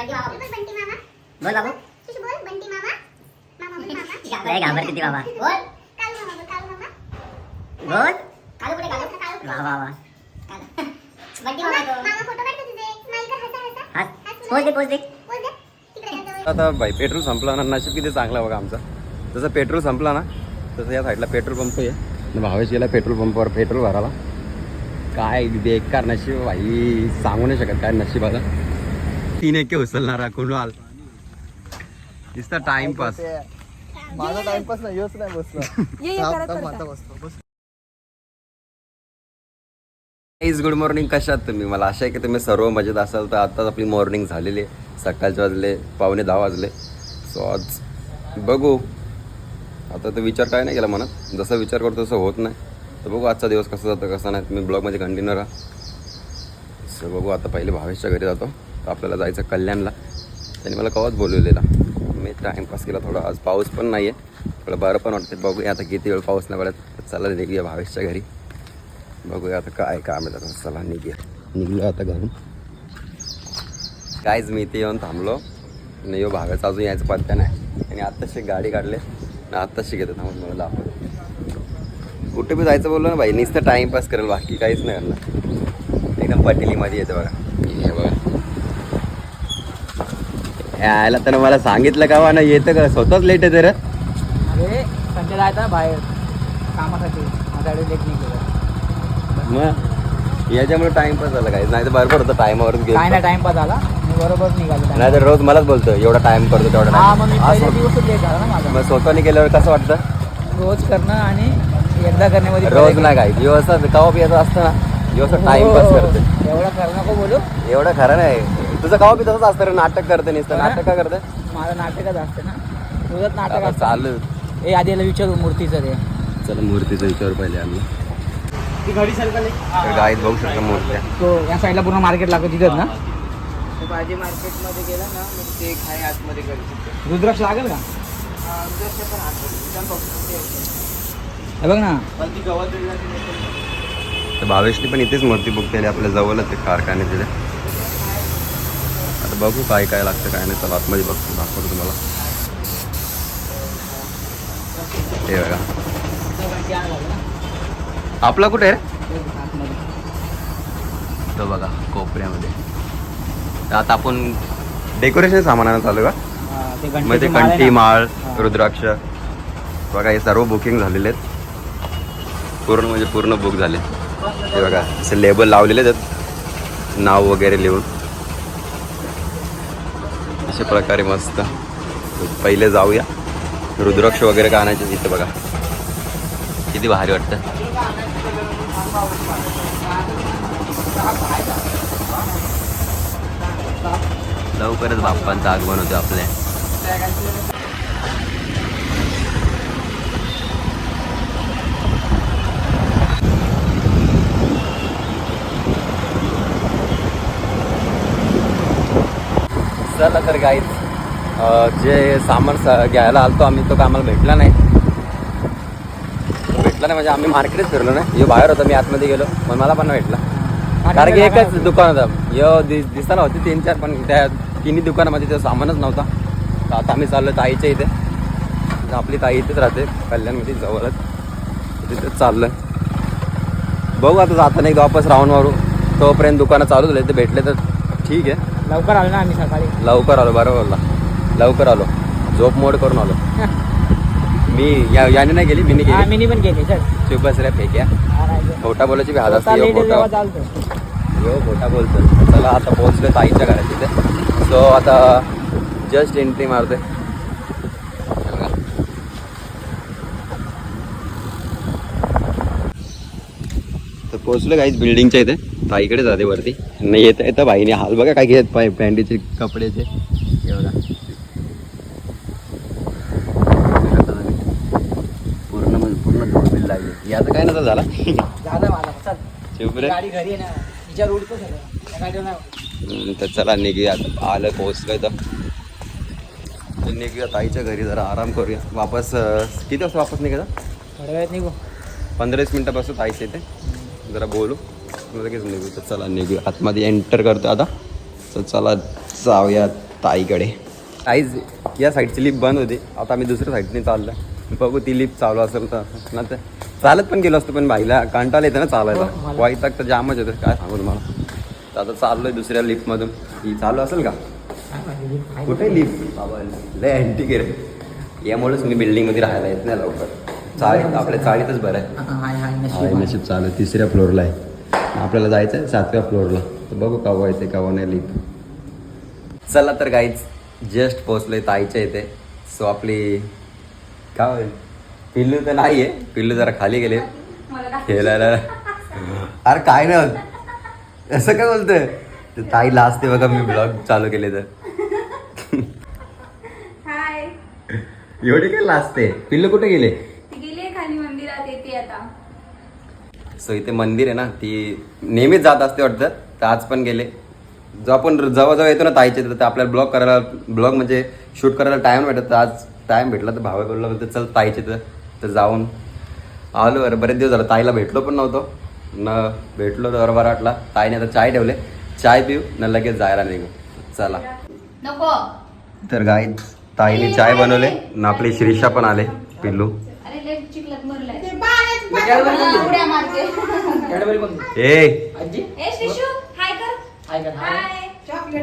बंटी मामा. बोल बाबू. बोल बंटी मामा. मामा बोल मामा. लय घाबरते ती बाबा. बोल. कालू मामा बोल कालू मामा. बोल. कालू कुठे कालू? कालू वा वा. वा बंटी मामा मामा फोटो काढतो तुझे. स्माइल कर हसा हसा. हात पोच दे पोच दे. आता भाई पेट्रोल संपला ना नशीब किती चांगला बघा आमचा. जसं पेट्रोल संपला ना तसं या साईडला पेट्रोल पंप आहे. आणि भावेश गेला पेट्रोल पंपावर पेट्रोल भरायला. काय बेकार नशीब भाई सांगू नाही शकत काय नशीब आता. तीन एके उचलणारा कुणाल. नुसता टाइमपास माझा टाइमपास नाही योच नाही बसला. इज गुड मॉर्निंग कशात तुम्ही? मला आशा आहे की तुम्ही सर्व मजेत असाल. तर आताच आपली मॉर्निंग झालेली आहे. सकाळचे वाजले पावणे दहा वाजले. सो आज बघू. आता तर विचार काय नाही केला मनात. जसा विचार करतो तसं होत नाही. तर बघू आजचा दिवस कसा जातो कसा नाही. तुम्ही ब्लॉगमध्ये कंटिन्यू राहा. सो बघू आता पहिले भावेशच्या घरी जातो. आपल्याला जायचं कल्याणला. त्यांनी मला कवाच बोलवलेला. मी टाईमपास केला थोडा. आज पाऊस पण नाही आहे थोडं बरं पण वाटते बघूया आता किती वेळ पाऊस नाही पडत. चला निघूया भावेशच्या घरी. बघूया आता काय काम आहे आता चला निघूया. निघलो आता घरून. कायच मी इथे येऊन थांबलो. नाही हो भावेचा अजून यायचं पत्ता नाही. आणि आत्ताशी गाडी काढले. आत्ताशी घेतो. थांबून मला दाखव. कुठे बी जायचं बोललो ना भाई नुसतं टाईमपास करेल. बाकी काहीच नाही करणार. एकदम पटेलीमध्ये येतं बघा. हे बघा. यायला तर मला सांगितलं का ना येतं का स्वतःच लेट येते रे अरे संजय जायचा बाहेर. कामासाठी. माझ्याकडे लेट निघलो मग? याच्यामुळे टाइमपास झाला काही नाही तर बरोबर होतं टायमावर काय नाही टाइमपास झाला. मी बरोबर निघालो. नाही तर रोज मलाच बोलतो एवढा टाइम करतो तेवढा हा मग मी time. पहिल्या असं- दिवसच लेट झाला ना माझा. मग स्वतःने केल्यावर कसं वाटतं? रोज करणं आणि एकदा करण्यामध्ये रोज फरक नाही काय? दिवस कवा पियाचं असतं ना दिवस आहे. टाइमपास हो, हो. करते. एवढं कर नको बोलू. एवढं खरं नाही. तुझं कवा बी तसंच असतं रे नाटक करते नुसतं. हो ना? नाटक का करते? माझं नाटकच असतं ना. तुझंच नाटक आता असतं. चालू. ए आधी याला विचारू मूर्तीचं ते चला मूर्तीचा विचार पहिले आम्ही. ती घडी सरकले तर गाईत बघू शकता मूर्त्या. तो या साईडला पूर्ण मार्केट लागतो तिथेच ना? भाजी मार्केटमध्ये गेला ना मग ते खाय आतमध्ये करू रुद्राक्ष लागेल का? हे बघ ना. तर भावेशने पण इथेच मूर्ती बुक केली आपल्या जवळच आहे कारखाने तिथे. बघू काय काय लागतं काय नाही. चला आतमध्ये बघतो दाखवतो तुम्हाला. हे बघा. आपला कुठे आहे तो बघा कोपऱ्यामध्ये. आता आपण डेकोरेशन सामानानं चालू का? मध्ये कंठी माळ रुद्राक्ष. बघा हे सर्व बुकिंग झालेले आहेत. पूर्ण म्हणजे पूर्ण बुक झाले. हे बघा असे लेबल लावलेले आहेत. नाव वगैरे लिहून. अशा प्रकारे मस्त. पहिले जाऊया. रुद्राक्ष वगैरे का आणायचे तिथे बघा. किती भारी वाटतं. लवकरच बाप्पांचं आगमन होतं आपल्या. चला तर गाईत जे सामान स- घ्यायला आलतो आम्ही तो कामाला भेटला नाही. भेटला नाही म्हणजे आम्ही मार्केटच फिरलो ना यो बाहेर होता मी आतमध्ये गेलो पण मला पण भेटला. कारण की एकच दुकान होतं. यो दि दिसताना होते तीन चार पण त्या तिन्ही दुकानामध्ये ते सामानच नव्हता. तर आता आम्ही चाललो ताईच्या इथे. आपली ताई इथेच राहते कल्याणमध्ये जवळच. तिथेच चाललं बघू आता जाताना एकदा वापस राहून मारू तोपर्यंत दुकानं चालू झाले ते भेटले तर ठीक आहे. लवकर आलो ना आम्ही सकाळी. लवकर आलो बरोबर बोलला. लवकर आलो. झोप मोड करून आलो. मी या याने नाही गेली मी नाही हा गेली मिनी पण गेली चल. चुप बसल्या फेक्या. खोटा बोलायची बी हात असते यो खोटा. यो खोटा बोलतो चला आता पोहोचले ताईच्या घरात तिथे सो आता जस्ट एंट्री मारते तर पोहोचलो काहीच बिल्डिंगच्या इथे. ताईकडे जाते वरती. नाही येतं येतं भाईने हाल बघा काय घेत पाय पॅन्टीचे कपड्याचे. बघा. पूर्ण म्हणजे पूर्ण धूळ लागली. याचं काय नसं झाला? शिवपुरे तर चला निघूया. आता आलं पोहोचलोय तर. तर निघूया ताईच्या घरी. जरा आराम करूया. वापस किती वाजता वापस निघायचं? थोड्या वेळात निघू. पंधरा वीस मिनटं बसू ताईच्या इथे जरा बोलू. लगेच निघू. तर चला निघूया. आतमध्ये एंटर करतो आता. तर चला जाऊयात ताईकडे. ताईच या साईडची लिफ्ट बंद होती. आता आम्ही दुसऱ्या साईडने चाललो बघू ती लिफ्ट चालू असेल तर. ना तर चालत पण गेलो असतो पण भाईला कंटाळा येतं ना चालायला. वाईट तर जामच येतं. काय सांगू तुम्हाला? तर आता चाललोय दुसऱ्या लिफ्टमधून ही चालू असेल का? कुठे लिफ्ट बाबा लय अँटी रे यामुळेच मी बिल्डिंगमध्ये राहायला येत नाही लवकर. चाळीत आपल्या चाळीतच बरं आहे. आहे. नशीब चालू आहे. तिसऱ्या फ्लोअरला आहे. आपल्याला जायचं आहे सातव्या फ्लोअरला तर बघू केव्हा येते केव्हा नाही लिफ्ट चला तर काहीच जस्ट पोचलोय ताईच्या इथे. सो आपली काय होईल? पिल्लू तर नाही आहे पिल्लू जरा खाली गेले. खेळायला. अरे काय नाही असं काय बोलतोय? ते ताई लाजते बघा मी ब्लॉग चालू केले तर. हाय एवढे काय लाजते पिल्लू कुठे गेली आहे खाली मंदिरात येते आता सो इथे मंदिर आहे ना ती नेहमीच जात असते वाटतं. तर आज पण गेले. जो आपण जवळजवळ येतो ना ताईचे तर आपल्याला ब्लॉग करायला ब्लॉग म्हणजे शूट करायला टाईम भेटत. तर आज टाईम भेटला तर भावा बोलला तर चल ताईचे तर तर जाऊन आलो. अरे बरेच दिवस झालं. ताईला भेटलो पण नव्हतो. न भेटलो तर बरं वाटला. ताईने आता चाय ठेवले. चाय पिऊ न लगेच जायला निघू. चला. नको. तर गाई ताईने चाय बनवले. न आपली श्रीषा पण आले. पिल्लू.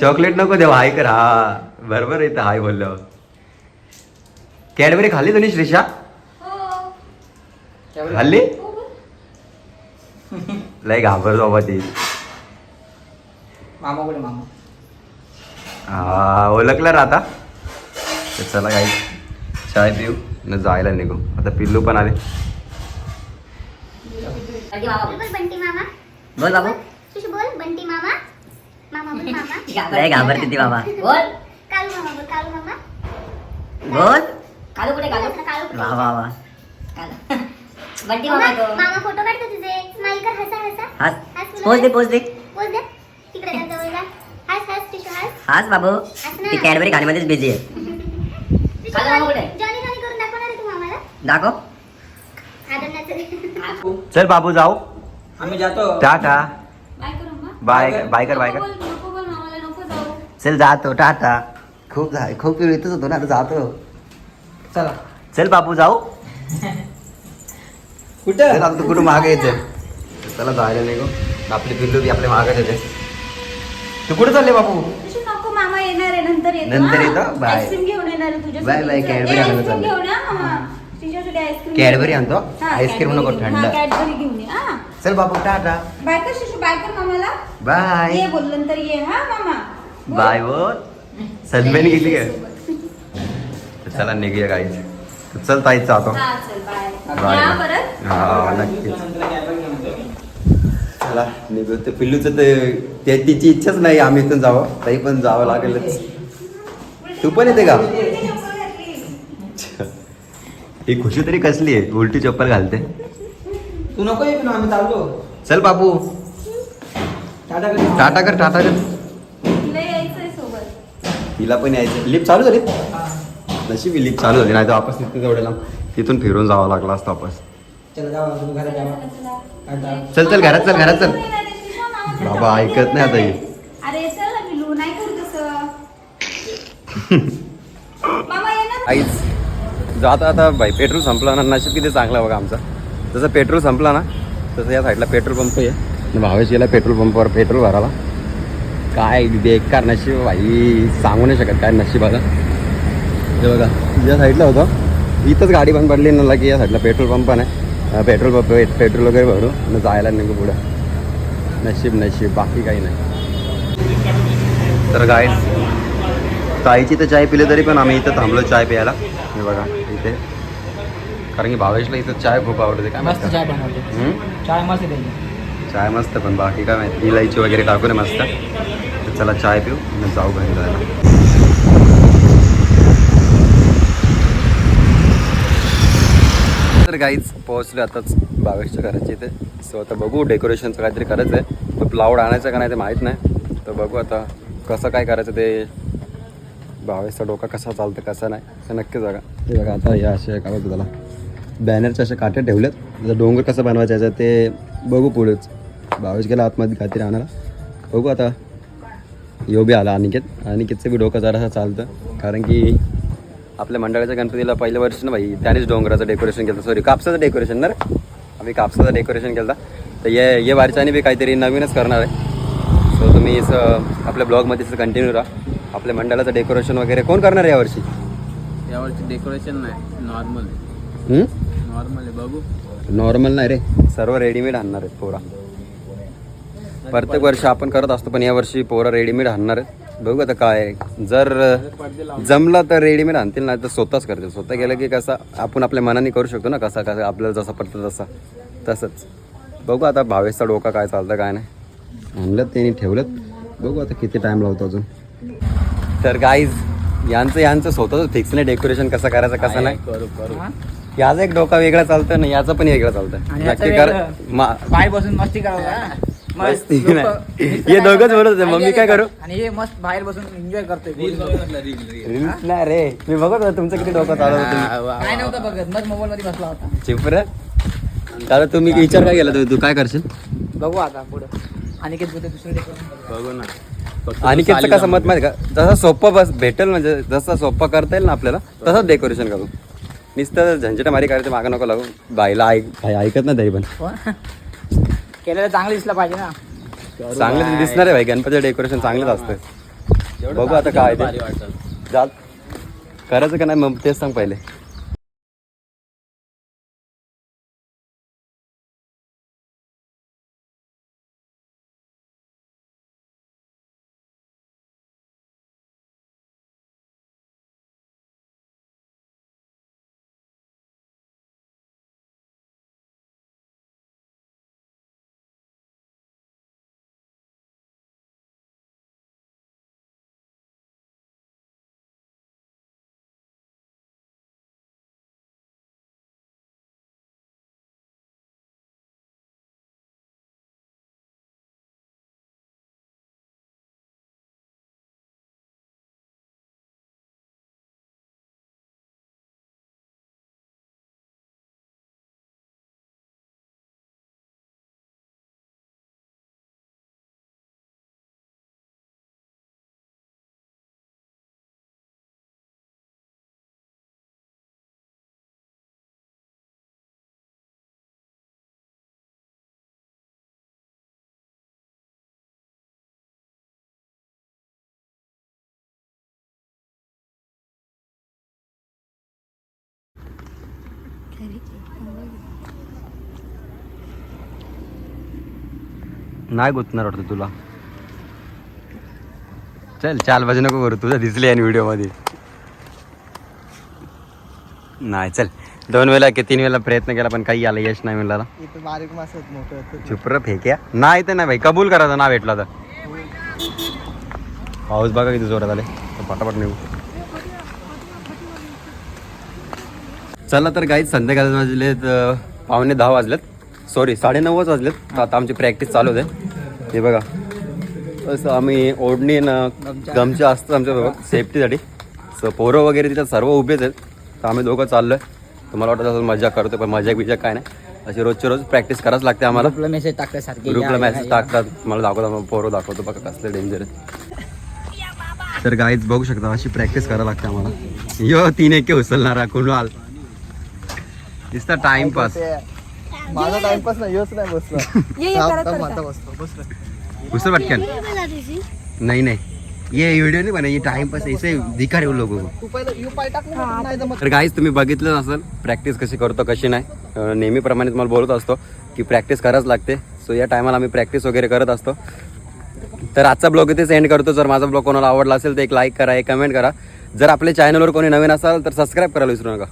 चॉकलेट नको देऊ हाय कर. हा बरोबर येतं हाय बोलल्यावर. कॅडबरी खाल्ली तुम्ही श्रीषा? हो. खाल्ली? हो गं. लय घाबर बाबा ती. मामा कुठे मामा? हा ओळखलं ना आता. चला काही चाय पिऊ न जायला निघू. आता पिल्लू पण आले. बोल बंटी मामा. बोल बाबू. सुशू बोल बंटी मामा. मामा बोल मामा. लय घाबरते ती बाबा बोल. कालू मामा बोल कालू मामा. बोल. कालू कुठे कालू? कालू वा वा वा. कालू. बंटी मामा तो. मामा फोटो काढतो तुझे. स्माइल कर हसा हसा. हास. पोच दे पोच दे. बोल दे. तिकडे जा जवळ जा. हस हस टिशू हस. हास बाबू. ती कॅडबरी खाण्यामध्येच बिझी आहे. कालू मामा कुठे? जॉनी जॉनी करून दाखवणार आहे तू मामाला. दाखव. चल बाबू जाऊ. आम्ही जातो. टाटा बाय बाय बाय कर. बाय कर चल जातो टाटा खूप खूप वेळ येतच होतो ना आता जातो. चला. चल बाबू जाऊ. कुठं? चल आता तू कुठं मागे येते. चला जायला निघू. आपली पिल्लू बी आपल्या मागच येते. तू कुठे चालले नको मामा येणार आहे नंतर येतो. नंतर. येतो? बाय. आईस्क्रीम घेऊन येणार आहे तुझ्यासाठी. Bye, bye, Cadbury. घेऊन आईस्क्रीम कॅडबरी आणतो? हा, आईस्क्रीम नको. थंड. कॅडबरी घेऊन ये. हा. चल बाबू टाटा बाय कर शिशू बाय कर मामाला. बाय ये बोल नंतर ये. हा मामा. बाय बोल सनबेन गेली काय तर चला निघूया गाईच चल ताईच जातो. हा चल बाय हा नक्कीच. चला निघू. ते पिल्लूचं ते ते तिची इच्छाच नाही आम्ही इथून जावं. ताई पण जावं लागेलच. तू पण येते का? ही खुशी तरी कसली आहे? उलटी चप्पल घालते. तू नको ये ना आम्ही चाललो चल बाबू टाटा कर. टाटा कर टाटा कर. तुला यायचंय सोबत. तिला पण यायचं लिफ्ट चालू झाली? हा. नशीब लिफ्ट चालू झाली नाही तर वापस तिथून तेवढ्या लांब. तिथून फिरून जावं लागलं असतं वापस. चला चला, घरात चल घरात चल. बाबा ऐकत नाही आता ही. आईच जो आता आता भाई पेट्रोल संपला ना नशीब किती चांगला आहे बघा आमचा. जसं पेट्रोल संपला ना तसं या साईडला पेट्रोल पंप आहे. भावेश गेला पेट्रोल पंपावर पेट्रोल भरायला काय बेकार नशीब भाई. सांगू नाही शकत काय नशीब आलं हे बघा या साईडला होतं. इथंच गाडी बंद पडली ना की या साईडला पेट्रोल पंप नाही पेट्रोल पंप पेट्रोल वगैरे भरू न जायला निघू पुढं. नशीब नशीब बाकी काही नाही. तर गाय ताईची तर चाय पिली तरी पण आम्ही इथं थांबलो चाय प्यायला. हे बघा इथे. कारण की भावेशला इथं चाय खूप आवडते. काय मस्त चाय? बनवते. हम्म? चाय मस्त चाय मस्त पण बाकी काय माहिती. इलायची वगैरे टाकून आहे मस्त. तर चला चाय पिऊ आणि जाऊ घरी जायला. तर गाईच पोहोचलो आताच बावेशच्या घराच्या इथे. सो आता बघू डेकोरेशनचं काहीतरी करायचं आहे तो प्लाउड आणायचं का नाही ते माहीत नाही. तर बघू आता कसं काय करायचं ते. बावीसचा डोका कसा चालतं कसा नाही हे नक्की जगा. हे बघा आता हे असे काय बोलतो त्याला बॅनरचे असे काटे ठेवलेत त्याचा डोंगर कसं बनवायचं याचं ते बघू पुढेच. बावीस गेला आतमध्ये काहीतरी आणायला बघू आता. यो बी आला अनिकेत. अनिकेतचं बी डोकं जरासं चालतं. कारण की आपल्या मंडळाच्या गणपतीला पहिल्या वर्षी ना भाई त्यानेच डोंगराचं डेकोरेशन केलं. सॉरी कापसाचं डेकोरेशन ना आम्ही कापसाचं डेकोरेशन केलं तर ये ये वारच्याने बी काहीतरी नवीनच करणार आहे. सो तुम्ही असं आपल्या ब्लॉगमध्ये कंटिन्यू राहा. आपल्या मंडळाचं डेकोरेशन वगैरे कोण करणार आहे यावर्षी? यावरची डेकोरेशन नाही नॉर्मल हम्म? नॉर्मल आहे बघू. नॉर्मल नाही रे. सर्व रेडीमेड आणणार आहेत पोरा. प्रत्येक वर्षी आपण करत असतो पण यावर्षी पोरा रेडीमेड आणणार आहेत. बघू आता काय आहे. जर जमलं तर रेडीमेड आणतील नाही तर स्वतःच करतील. स्वतः गेलं की कसं आपण आपल्या मनाने करू शकतो ना कसा कसा आपल्याला जसा पडतं तसा. तसंच. बघू आता भावेशचा डोका काय चालतं काय नाही. आणलं त्यांनी ठेवलं बघू आता किती टाईम लावतो अजून. तर गाईज यांचं यांचं स्वतःच फिक्स नाही डेकोरेशन कसं करायचं कसं नाही. करू करू. याचा एक डोका वेगळा चालतं ना याचं पण वेगळं चालतं. नक्की कर. मा- पाय बसून मस्ती करावं मस्ती नाही. हे दोघंच म्हणत होते, मग मी काय करू? आणि हे मस्त बाहेर बसून एन्जॉय करतोय. रील्स नाही रे. मी बघत होतो तुमचं किती डोकं चालत होतं. काय नव्हतं बघत मग मोबाईल मध्ये बसला होता. चिपर दादा तुम्ही विचार काय केला? तू काय करशील? बघू आता पुढं. आणि बोलते दुसरं डेकोरेशन बघू ना. अनिकेतचं कसं मत माहिती का? जसं सोपं बस भेटेल म्हणजे जसं सोपं करता येईल ना आपल्याला तसंच डेकोरेशन करू. नुसतं झंझटा मारी करायचं मागं नको लागू. बाईला ऐक भाई ऐकत नाही तरी पण. केलेलं चांगलं दिसलं पाहिजे ना. चांगलं दिसणार आहे भाई गणपतीचं डेकोरेशन चांगलंच असतं. बघू आता काय ते. चाल करायचं का नाही मग तेच सांग पहिले. नाही गुंतणार वाटतं तुला. चल चाल बाजू नको करू तुझं दिसले आणि व्हिडिओमध्ये. नाही चल. दोन वेळा की तीन वेळा प्रयत्न केला पण काही आलं यश नाही मिळाला. बारीक मास चुपर फेक्या. नाही तर नाही भाई कबूल करायचं ना भेटला तर. पाऊस बघा किती जोरात आले पटापट निघू. चला तर काही संध्याकाळी वाजलेत पावणे दहा वाजलेत. सॉरी साडे नऊच वाजलेत. आता आमची प्रॅक्टिस चालू आहे हे बघा. असं आम्ही ओढणी ना गमच्या असतं आमच्या सेफ्टीसाठी सो पोरं वगैरे तिथं सर्व उभेच आहेत. तर आम्ही दोघं चाललो आहे तुम्हाला वाटत असेल मजा करतो पण मजा बिजा काय नाही. अशी रोजच्या रोज प्रॅक्टिस करावंच लागते आम्हाला. ग्रुपला मेसेज ग्रुपला टाकतात. मला दाखवतात पोरं दाखवतो बघा कसलं डेंजर तर गाईच बघू शकता अशी प्रॅक्टिस करायला लागते आम्हाला. यो तीन एक उचलणारा कुणाल. नुसता टाइमपास माझा टाइमपास नाही नाही बसला ये ये करत करत. बसतो. बसला उचल पटकन. नहीं नहीं. ये वीडियो नहीं बना ये टाइम पास ऐसे दिखा रहे हो लोगों. को तू पहिलं यू पाय टाक ना, नाही जमत. तर गाईज तुम्ही बघितलं असेल प्रॅक्टिस कशी करतो कशी नाही. अं, नेहमीप्रमाणे तुम्हाला बोलत असतो की प्रॅक्टिस करायच लागते. सो या टायमाला आम्ही प्रॅक्टिस वगैरे करत असतो. तर आजचा ब्लॉग इथे सेंड करतो. जर माझा ब्लॉग कोणाला आवडला असेल तर एक लाईक करा एक कमेंट करा. जर आपल्या चॅनलवर कोणी नवीन असाल तर सबस्क्राईब करायला विसरू नका.